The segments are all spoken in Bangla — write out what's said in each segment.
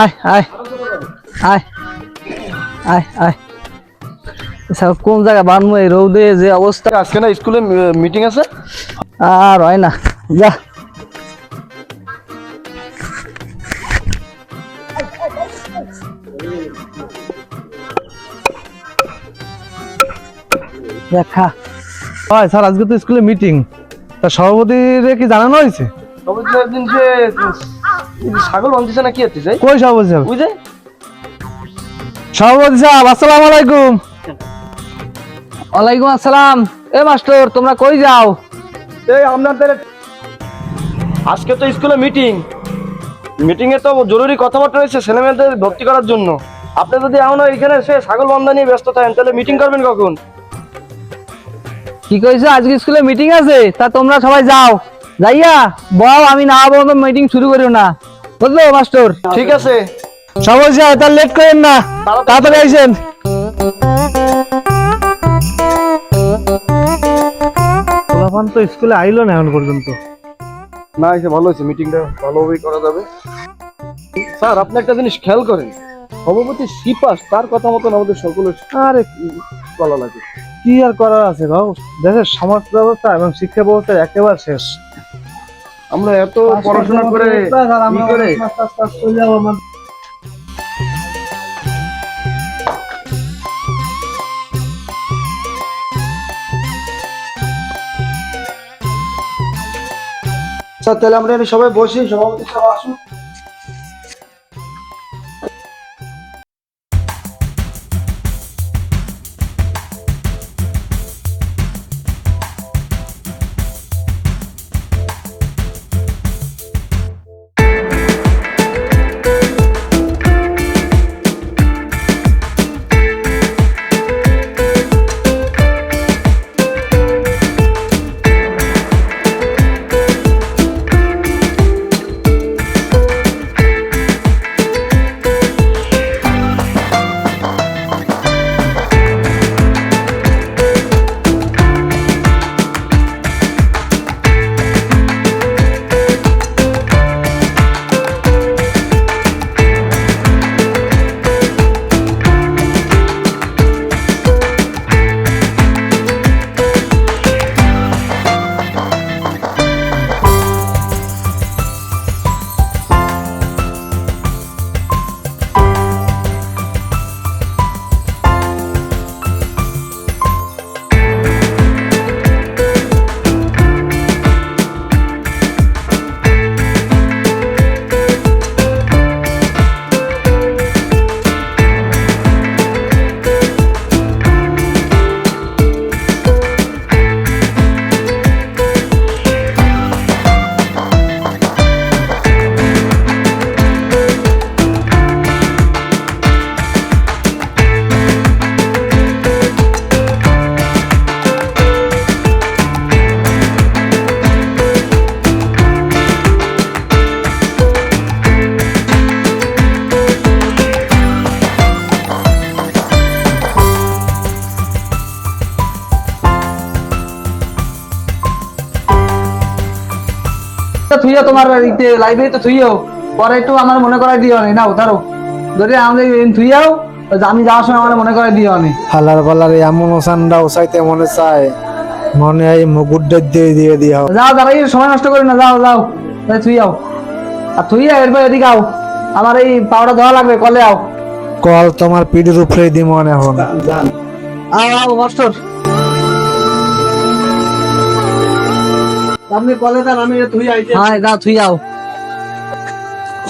আয় আয় আয় আয় আয়। এসব কোন জায়গায় বানবো এই রৌদে যে অবস্থা? আজকে না স্কুলে মিটিং আছে? আর হয় না যা। দেখা। হয় স্যার আজকে তো স্কুলে মিটিং তা সভাপতিরে কি জানানো হয়েছে? তবে তো একদিন যে ছাগল বানতেছে না কি হচ্ছে কই সাহেব বুঝে সভাপতি সাহেব আসসালামু আলাইকুম। ওয়ালাইকুম আসসালাম। এ মাস্টার তোমরা কই যাও? এই আপনাদের আজকে তো স্কুলে মিটিং। মিটিং এ তো জরুরি কথাবার্তা রয়েছে ছেলেমেয়েদের ভর্তি করার জন্য। আপনি যদি এখনও এখানে সে ছাগল বান্ধা নিয়ে ব্যস্ত থাকেন তাহলে মিটিং করবেন কখন? কি কইছো? আজকে স্কুলে মিটিং আছে তা তোমরা সবাই যাও। যাইয়া বউ আমি না বলব মিটিং শুরু করিও না। বুঝলো মাস্টার? ঠিক আছে। সাহেব তার লেট করেন না। তাড়াতাড়ি আইসেন। পোলাপান তো স্কুলে আইলো না এখন পর্যন্ত। না এসে ভালো হয়েছে মিটিংটা ভালোভাবেই করা যাবে। স্যার আপনি একটা জিনিস খেয়াল করেন। সভাপতি সিপাস তার কথা মতন আমাদের সকলের আরে বলা লাগে। কি আর করার আছে গো দেশের সমাজ ব্যবস্থা এবং শিক্ষা ব্যবস্থা একেবারে শেষ। আমরা এত পড়াশোনা করে স্যার তাহলে আমরা সবাই বসি সভাপতি সাহেব আসুন। থুইও তোমার লাইব্রেরি তো থুইও। পরে একটু আমার মনে করাই দিও নি। নাও ধরো। যদি আমাদের থুইয়াও আমি যাওয়ার সময় আমার মনে করাই দিও নি। হালার পালার এমন ওসানটা ওসাইতে মনে চায়। মনে হয় মুকুটটা দিয়ে দিয়ে দিয়া যাও দাঁড়াই সময় নষ্ট করি না। যাও যাও। তাই থুই যাও আর থুই যাও এরপর এদিকে আও। আমার এই পাউডার দেওয়া লাগবে কলে আও। কল তোমার পিঠের উপরে দিব এখন। আও মাস্টার। আপনি কলে দেন আমি আইতে হ্যাঁ যাও থুই যাও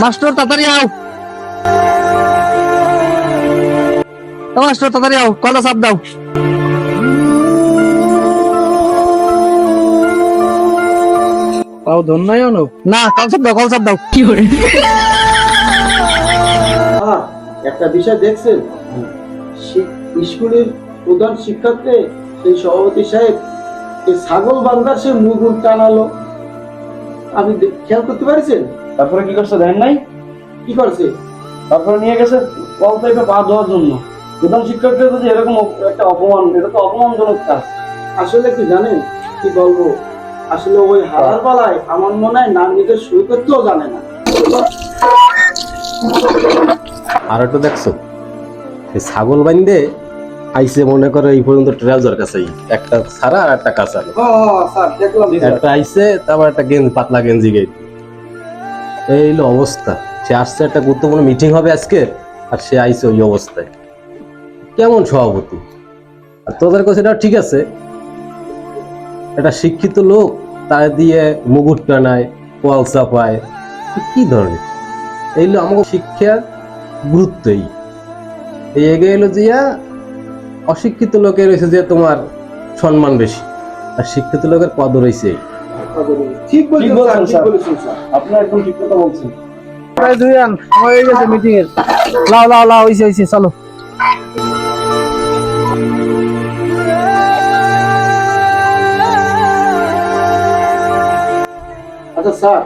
মাস্টার তাড়াতাড়ি আও। মাস্টার তাড়াতাড়ি আও কলে চাপ দাও। তাও ধন্যই অনু না কল চাপ দাও কল চাপ দাও। কি করে? একটা বিষয় দেখছেন? স্কুলের প্রধান শিক্ষককে সেই সভাপতি সাহেব এই ছাগল বান্ধার সে মুগুর টানালো আপনি খেয়াল করতে পারছেন? তারপরে কি করছে দেন নাই? কি করছে? তারপরে নিয়ে গেছে কল পাইপে পা ধোয়ার জন্য। প্রধান শিক্ষকদের যদি এরকম একটা অপমান এটা তো অপমানজনক কাজ। আসলে কি জানেন? কি বলব? আসলে ওই হারার বেলায় আমার মনে হয় নাম নিজের সই করতেও জানে না। আর একটা দেখছ? ছাগল বান্ধে আইসে মনে করে এই পর্যন্ত ট্রাউজার কাছেই একটা ছাড়া আর একটা কাঁচা। একটা আইসে তারপর একটা গেঞ্জি পাতলা গেঞ্জি গাই। এই হলো অবস্থা। সে আসছে একটা গুরুত্বপূর্ণ মিটিং হবে আজকে আর সে আইসে ওই অবস্থায়। কেমন সভাপতি? আর তোদের কাছে এটা ঠিক আছে। একটা শিক্ষিত লোক তার দিয়ে মুগুর টানায় পোয়াল চাপায়। কি ধরনের? এই হলো আমাকে শিক্ষার গুরুত্বই। এই এগিয়ে এলো যে ইয়া, অশিক্ষিত লোকের রয়েছে যে তোমার সম্মান বেশি আর শিক্ষিত লোকের পদ রয়েছে ঠিক বলছেন বলছেন, স্যার ঠিক স্যার। বলেছেন স্যার। আপনার একদম ঠিক কথা বলছেন। প্রায় দুই আন হয়ে গেছে মিটিং এর। লাও লাও লাও হইছে হইছে চলো। আচ্ছা স্যার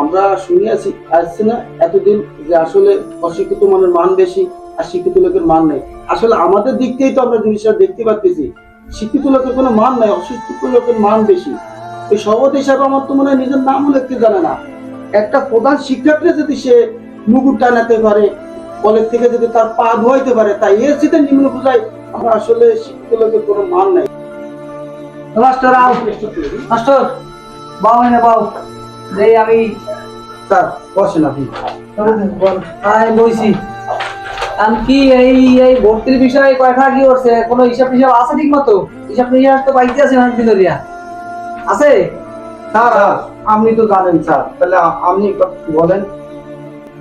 আমরা শুনিয়াছি আসছে না এতদিন যে আসলে অশিক্ষিত মানের মান বেশি আর শিক্ষিত লোকের মান নেই। আসলে আমাদের দিক থেকেই তো আমরা জিনিসটা দেখতে পাচ্ছি শিক্ষিত লোকের কোনো মান নাই অশিক্ষিত লোকের মান বেশি। এই সভাপতি হিসাবে আমার তো মনে হয় নিজের নামও লিখতে জানে না। একটা প্রধান শিক্ষার্থী যদি সে মুগুর টানাতে পারে কলেজ থেকে যদি তার পা ধোয়াইতে পারে তাই এর সাথে নিম্ন বোঝায় আমরা আসলে শিক্ষিত লোকের কোনো মান নাই। মাস্টার আও মাস্টার বাও এনে বাও দেই আমি স্যার বসেন আপনি। আমি কি এই এই ভর্তির বিষয়ে কয়টা কি করছে? কোনো হিসাব টিসাব আছে ঠিক মতো হিসাব টিসাব তো পাইতে আছে অনেক দিন আছে? স্যার আপনি তো জানেন স্যার। তাহলে আপনি বলেন।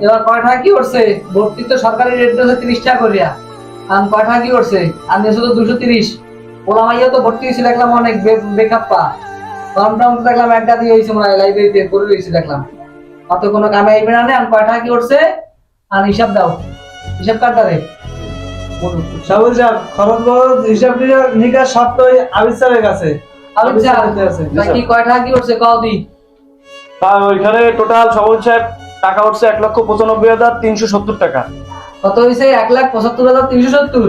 এবার কয়টা কি করছে? ভর্তি তো সরকারি রেট হচ্ছে তিরিশ টাকা করিয়া। আর কয়টা কি করছে? আর নিয়েছে তো দুশো তিরিশ। ওলা মাইয়া তো ভর্তি হয়েছে দেখলাম অনেক বেকআপ পা। ফর্ম টর্ম তো দেখলাম একটা দিয়ে হয়েছে মনে হয় লাইব্রেরিতে করে রয়েছে দেখলাম। অত কোনো কামে আইবে না আর কয়টা কি করছে? আর হিসাব দাও। হিসাব কার সাবুল সাহেব খরচ বরচ হিসাব নিকাশ সব তো আবির স্যারের কাছে। আমি স্যারের আছে তা কি কয়টা কি করছে? কও দি। আর ওইখানে টোটাল সভাপতি সাহেব টাকা উঠছে এক লক্ষ পঁচানব্বই হাজার তিনশো সত্তর টাকা। কত হয়েছে এক লাখ পঁচাত্তর হাজার তিনশো সত্তর?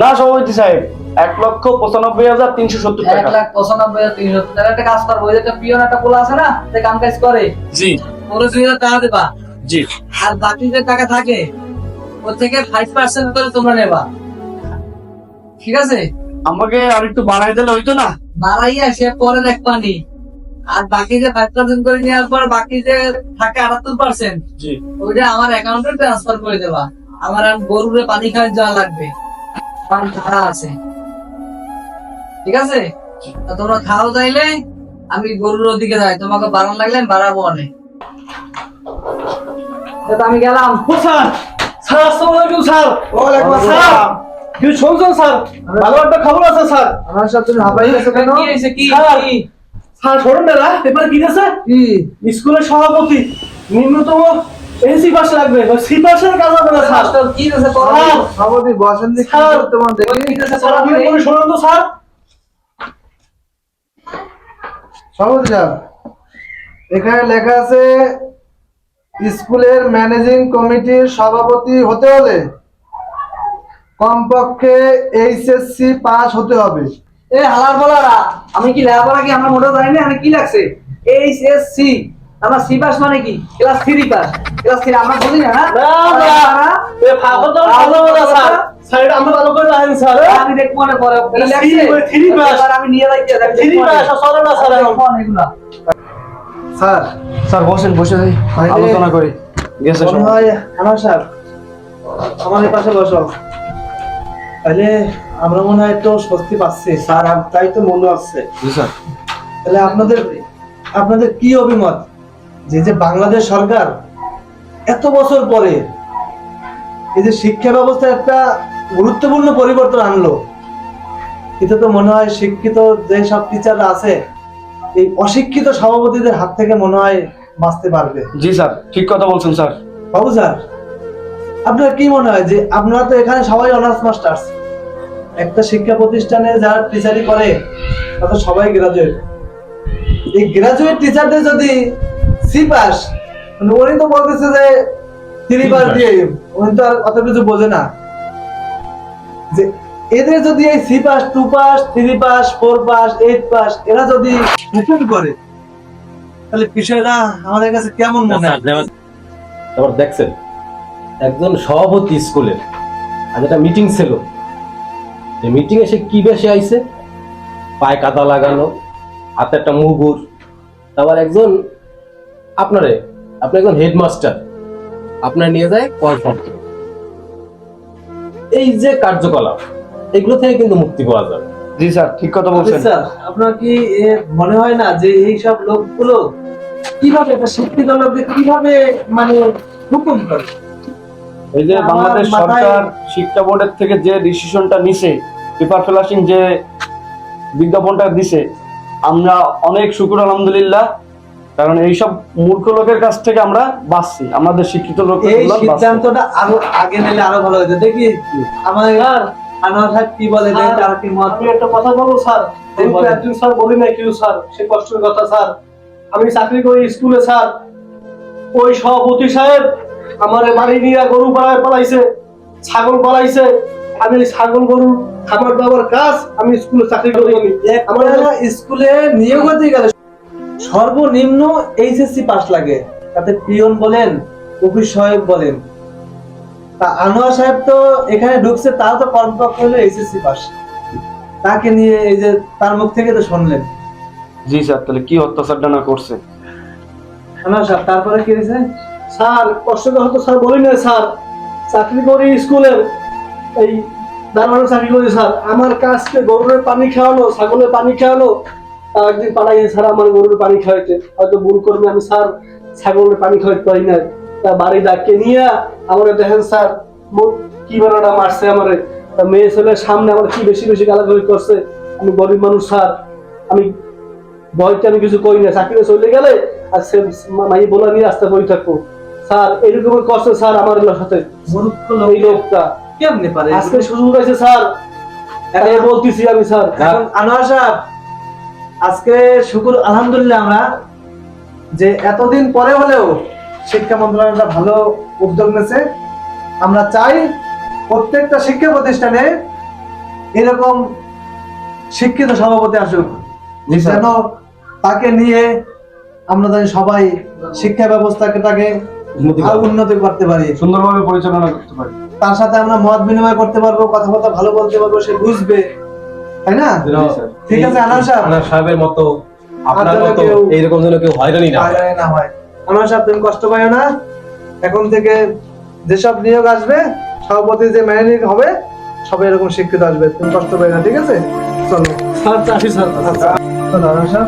না সভাপতি সাহেব এক লক্ষ পঁচানব্বই হাজার তিনশো সত্তর এক লাখ পঁচানব্বই হাজার তিনশো সত্তর টাকা। একটা কাজ করব ওই একটা পিয়ন একটা পোলা আছে না সে কাম কাজ করে। জি। ওরে দুই হাজার টাকা দেবা। জি। আর বাকি যে টাকা থাকে ওর থেকে ফাইভ পার্সেন্ট করে তোমরা নেবা। ঠিক আছে? আমাকে আর একটু বাড়াই দিলে হইতো না? বাড়াইয়া সে পরে দেখবানি আর বাকি যে ফাইভ পার্সেন্ট করে নেওয়ার পর বাকি যে থাকে আটাত্তর পার্সেন্ট ওইটা আমার অ্যাকাউন্টে ট্রান্সফার করে দেবা। আমার আর গরুরে পানি খাওয়ার যাওয়া লাগবে। আছে। ঠিক আছে? তোমরা খাও চাইলে আমি গরুর ওদিকে যাই। তোমাকে বাড়ান লাগলে আমি বাড়াবো অনেক। আমি গেলাম। স্যার আসসালামু আলাইকুম স্যার। ওয়ালাইকুম আসসালাম। কি শুনছেন স্যার? ভালো একটা খবর আছে স্যার। আমার সাথে হাবাই গেছে কেন? কি হয়েছে কি স্যার। স্যার শোনেন না পেপারে কি আছে কি? স্কুলের সভাপতি নিম্নতম এসি পাশে লাগবে সি পাশের কাজ হবে না স্যার। কি স্যার সভাপতি বসেন দেখি স্যার। তোমার দেখি কি স্যার আপনি তুমি? শুনুন তো স্যার। সভাপতি সাহেব এখানে লেখা আছে স্কুলের ম্যানেজিং কমিটির সভাপতি হতে হলে কমপক্ষে এইচএসসি পাস হতে হবে। এ হালার বলারা আমি কি লেখাপড়া কি আমরা মোটেও জানি না? আমি কি লাগছে? এইচ এস সি পাস মানে কি? Class three pass. Class three আমরা বুঝি না তো ভালো না স্যার। স্যার এটা আমরা ভালো করে জানেন স্যার। আমি দেখব মনে পরে। আমি নিয়ে যাই থ্রি পাস না স্যার। এগুলা স্যার স্যার বসেন বসে। আলোচনা করি। গেছে আমার আমার পাশে বসো। তাহলে আমরা মনে হয় একটু স্বস্তি পাচ্ছি স্যার তাই তো মনে হচ্ছে। স্যার। তাহলে আপনাদের আপনাদের কি অভিমত? যে যে বাংলাদেশ সরকার এত বছর পরে এই যে শিক্ষা ব্যবস্থায় একটা গুরুত্বপূর্ণ পরিবর্তন আনলো এতে তো মনে হয় শিক্ষিত যে সব টিচাররা আছে এই অশিক্ষিত সভাপতিদের হাত থেকে মনে হয় বাঁচতে পারবে। জি স্যার ঠিক কথা বলছেন স্যার। বাবু স্যার আপনার কি মনে হয় যে আপনারা তো এখানে সবাই অনার্স মাস্টার্স? একটা শিক্ষা প্রতিষ্ঠানে যারা টিচারি করে তারা তো সবাই গ্রাজুয়েট এই গ্রাজুয়েট টিচারদের যদি সি পাস মানে উনি তো বলতেছে যে থ্রি পাস দিয়ে উনি তো আর অত কিছু বোঝে না। যে এদের যদি এই C pass two pass three pass four pass eight pass এরা যদি হুকুম করে, তাহলে বিষয়টা আমাদের কাছে কেমন মনে হয়? তারপর দেখছেন, একজন সভাপতি স্কুলের আজ একটা মিটিং ছিল। যে মিটিং এ সে কি বেশি আইছে? পায়ে কাদা লাগানো, হাতে একটা মুগুর। তারপর একজন, আপনারে, আপনি একজন হেডমাস্টার আপনার নিয়ে যায় কনফার্ম এই যে কার্যকলাপ এগুলো থেকে কিন্তু মুক্তি পাওয়া যাবে। জি স্যার ঠিক কথা বলছেন। স্যার আপনার কি মনে হয় না যে এই সব লোকগুলো কীভাবে একটা শিক্ষিত লোককে কীভাবে মানে হুকুম করে? এই যে বাংলাদেশ সরকার শিক্ষা বোর্ডের থেকে যে ডিসিশনটা নিছে পেপার ফ্লাশিং যে বিজ্ঞাপনটা দিছে আমরা অনেক শুকুর আলহামদুলিল্লাহ। কারণ এইসব মূর্খ লোকের কাছ থেকে আমরা বাঁচছি আমাদের শিক্ষিত লোক এই সিদ্ধান্তটা আরও আগে নিলে আরও ভালো হতো। দেখি আমাদের আনোয়ার সাহেব কি বলে? দেখি তার কি মত। আমি একটা কথা বলব স্যার? আমি একজন স্যার বলি না কেউ স্যার সে কষ্টের কথা স্যার। আমি চাকরি করি স্কুলে স্যার। ওই সভাপতি সাহেব আমার বাড়ি নিয়ে গরু পাড়ায় পালাইছে ছাগল পালাইছে। আমি ছাগল গরু খাবার দাবার কাজ আমি স্কুলে চাকরি করি আমি। আমার স্কুলে নিয়োগ হতে গেলে সর্বনিম্ন এইচএসসি পাস লাগে। তাতে পিয়ন বলেন অফিস সাহেব বলেন। তা আনোয়ার সাহেব তো এখানে ঢুকছে তাও তো কর্মপক্ষ হলো এইচএসসি পাস। তাকে নিয়ে এই যে তার মুখ থেকে তো শুনলেন। জি স্যার তাহলে কি অত্যাচারটা না করছে? আনোয়ার সাহেব তারপরে কি হয়েছে? স্যার তো স্যার বলি না স্যার। চাকরি করি স্কুলের এই দারোয়ানের চাকরি করি স্যার। আমার কাজকে গরুর পানি খাওয়ানো ছাগলের পানি খাওয়ানো তার একদিন পাঠাই স্যার আমার গরুর পানি খাওয়াইতে। হয়তো ভুল করবে আমি স্যার ছাগলের পানি খাওয়াইতে পারি না বাড়ি ডাকে নিয়ে আমার দেখেন স্যার কি বেড়াটা মারছে আমারে। মেয়ে ছেলের সামনে আমার কি বেশি বেশি গালাগালি করছে? আমি গরিব মানুষ স্যার। আমি ভয়তে আমি কিছু করি না। চাকরি চলে গেলে আর সে মাই বলা নিয়ে রাস্তা বই থাকব। স্যার এরকম করছে স্যার আমার সাথে। এই লোকটা। কেমনি পারে? আজকে সুযোগ আছে স্যার। তাই বলতেছি আমি স্যার। এখন আনোয়ার সাহেব আজকে শুকুর আলহামদুলিল্লাহ আমরা যে এতদিন পরে হলেও শিক্ষা মন্ত্রণালয়টা ভালো উদ্যোগ নিয়েছে। আমরা চাই প্রত্যেকটা শিক্ষা প্রতিষ্ঠানে এরকম শিক্ষিত সভাপতি আসুক যেন তাকে নিয়ে আমরা জানি সবাই শিক্ষা ব্যবস্থাকে তাকে উন্নতি করতে পারি। সুন্দরভাবে পরিচালনা করতে পারি। তার সাথে আমরা মত বিনিময় করতে পারব কথাবার্তা ভালো বলতে পারব সে বুঝবে। তাই না। ঠিক আছে আনার সাহেব। আনার সাহেবের মতো আপনার মতো এইরকম যেন কেউ হয়রানি না হয়। আমার সাহেব তুমি কষ্ট পাইও না। এখন থেকে যেসব নিয়োগ আসবে সভাপতি যে ম্যানেজিং হবে সবাই এরকম শিক্ষিত আসবে। তুমি কষ্ট পাই না ঠিক আছে? চলো। স্যার চাষি স্যার স্যার